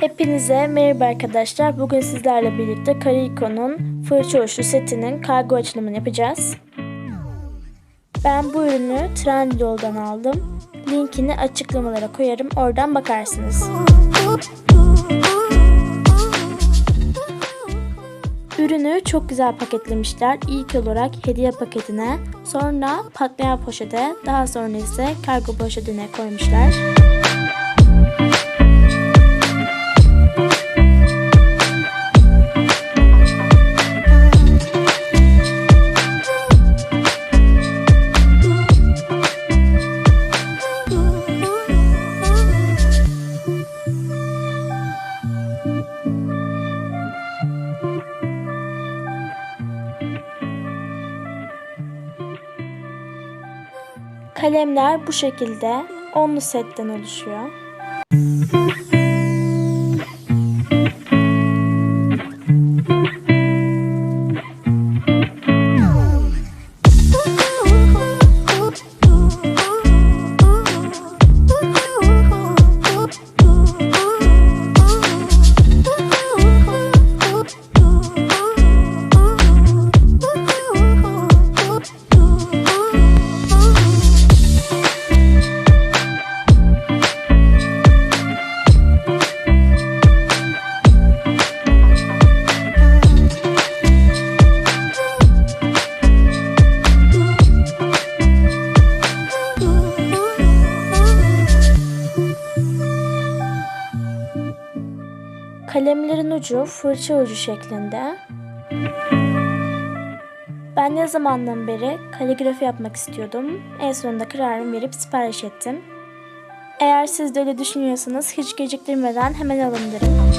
Hepinize merhaba arkadaşlar. Bugün sizlerle birlikte Kariko'nun fırça uçlu setinin kargo açılımını yapacağız. Ben bu ürünü Trendyol'dan aldım. Linkini açıklamalara koyarım. Oradan bakarsınız. Ürünü çok güzel paketlemişler. İlk olarak hediye paketine, sonra patlayan poşete, daha sonra ise kargo poşetine koymuşlar. Kalemler bu şekilde onlu setten oluşuyor. Kalemlerin ucu fırça ucu şeklinde. Ben ne zamandan beri kaligrafi yapmak istiyordum. En sonunda kararımı verip sipariş ettim. Eğer siz de öyle düşünüyorsanız hiç geciktirmeden hemen alın derim.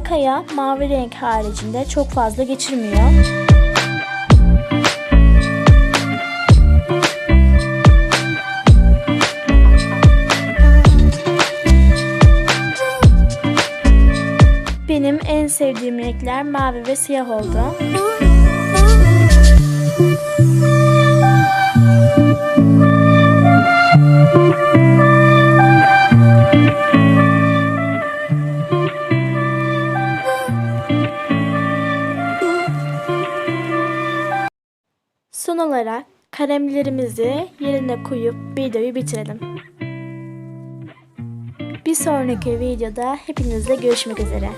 Arkaya mavi renk haricinde çok fazla geçirmiyor. Benim en sevdiğim renkler mavi ve siyah oldu. Son olarak kalemlerimizi yerine koyup videoyu bitirelim. Bir sonraki videoda hepinizle görüşmek üzere.